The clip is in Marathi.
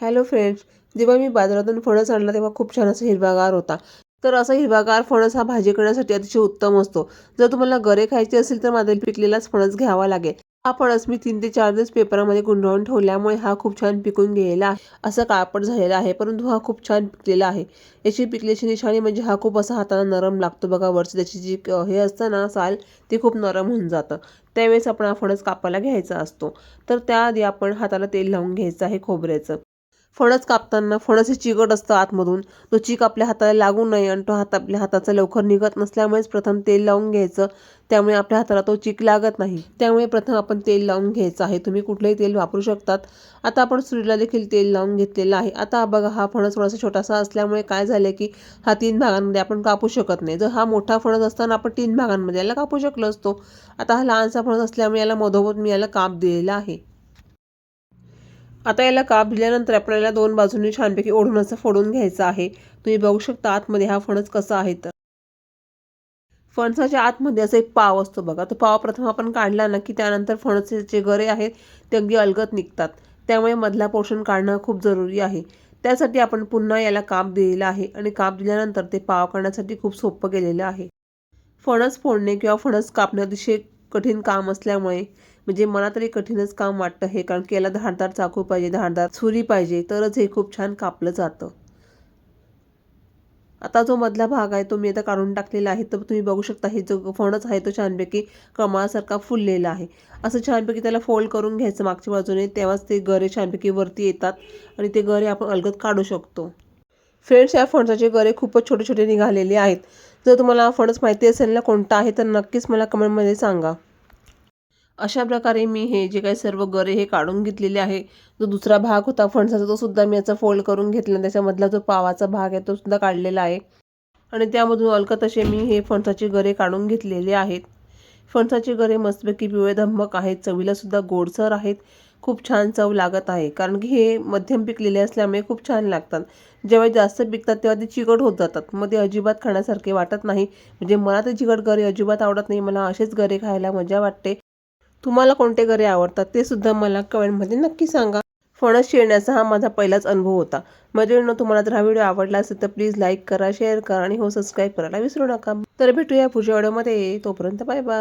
हॅलो फ्रेंड्स जेव्हा मी बाजारातून फणस आणला तेव्हा खूप छान असा हिरवागार होता. तर असा हिरवागार फणस हा भाजी करण्यासाठी अतिशय उत्तम असतो. जर तुम्हाला गरे खायचे असेल तर माझा पिकलेलाच फणस घ्यावा लागेल. हा फणस मी तीन ते चार दिवस पेपरामध्ये गुंडाळून ठेवल्यामुळे हा खूप छान पिकून गेलेला आहे असं काळपट झालेला आहे. परंतु हा खूप छान पिकलेला आहे. याची पिकल्याची निशाणी म्हणजे हा खूप असा हाताला नरम लागतो बघा वरची. त्याची जी क- हे असतं ना साल ते खूप नरम होऊन जातं. त्यावेळेस आपण हा फणस कापायला घ्यायचा असतो. तर त्याआधी आपण हाताला तेल लावून घ्यायचं आहे खोबऱ्याचं. फणस कापताना फणस हे चिकट असतं आतमधून. तो चीक आपल्या हाताला लागू नये आणि तो हात आपल्या हाताचा लवकर निघत नसल्यामुळेच प्रथम तेल लावून घ्यायचं. त्यामुळे आपल्या हाताला तो चीक लागत नाही. त्यामुळे प्रथम आपण तेल लावून घ्यायचं आहे. तुम्ही कुठलंही तेल वापरू शकतात. आता आपण सुरीला देखील तेल लावून घेतलेलं आहे. आता बघा हा फणस थोडासा छोटासा असल्यामुळे काय झालं की हा तीन भागांमध्ये आपण कापू शकत नाही. जर हा मोठा फणस असताना आपण तीन भागांमध्ये याला कापू शकलो असतो. आता हा लहानसा फणस असल्यामुळे याला मधोमध मी याला काप दिलेला आहे. आता याला काप दिल्यानंतर आपल्याला दोन बाजूंनी छानपैकी ओढून असं फोडून घ्यायचं आहे. तुम्ही बघू शकता आतमध्ये हा फणस कसा आहे तर. फणसाच्या आतमध्ये असा एक पाव असतो बघा. तो पाव प्रथम आपण काढला ना की त्यानंतर फणसाचे जे गरे आहेत ते अगदी अलगत निघतात. त्यामुळे मधला पोर्शन काढणं खूप जरुरी आहे. त्यासाठी आपण पुन्हा याला काप दिलेला आहे आणि काप दिल्यानंतर ते पाव काढण्यासाठी खूप सोपं केलेलं आहे. फणस फोडणे किंवा फणस कापणे अतिशय कठीण काम असल्यामुळे म्हणजे मला तरी कठीणच काम वाटतं हे कारण की याला धारदार चाकू पाहिजे धारदार छुरी पाहिजे तरच हे खूप छान कापलं जातं. आता जो मधला भाग आहे तो मी आता काढून टाकलेला आहे तर तुम्ही बघू शकता हे जो फणच आहे तो छानपैकी कमळासारखा फुललेला आहे. असं छानपैकी त्याला फोल्ड करून घ्यायचं मागच्या बाजूने तेव्हाच ते गरे छानपैकी वरती येतात आणि ते गरे आपण अलगद काढू शकतो. फ्रेंड्स या फणसाचे गरे खूपच छोटे छोटे निघालेले आहेत. जर तुम्हाला फणस माहिती असेल ना कोणता आहे तर नक्कीच मला कमेंटमध्ये सांगा. अशा प्रकारे मी हे जे काही सर्व गरे हे काढून घेतलेले आहे जो दुसरा भाग होता फणसाचा तो सुद्धा मी याचा फोल्ड करून घेतला त्याच्यामधला जो पावाचा भाग आहे तो सुद्धा काढलेला आहे. आणि त्यामधून अलकत असे मी हे फणसाचे गरे काढून घेतलेले आहेत. फणसाचे गरे मस्तपैकी पिवळे धम्मक आहेत चवीला सुद्धा गोडसर आहेत खूप छान चव लागत आहे. कारण की हे मध्यम पिकलेले असल्यामुळे खूप छान लागतात. जेव्हा जास्त पिकतात तेव्हा ते चिकट होत जातात. मग ते अजिबात खाण्यासारखे वाटत नाही. म्हणजे मला ते चिकट गरे अजिबात आवडत नाही. मला असेच गरे खायला मजा वाटते. तुम्हाला कोणते गरे आवडतात ते सुद्धा मला कमेंटमध्ये नक्की सांगा. फणस शिरण्याचा हा माझा पहिलाच अनुभव होता. मैत्रिणींनो तुम्हाला जर हा व्हिडिओ आवडला असेल तर प्लीज लाईक करा शेअर करा आणि हो सबस्क्राईब करायला विसरू नका. तर भेटूया पुढच्या व्हिडिओमध्ये. तोपर्यंत बाय बाय.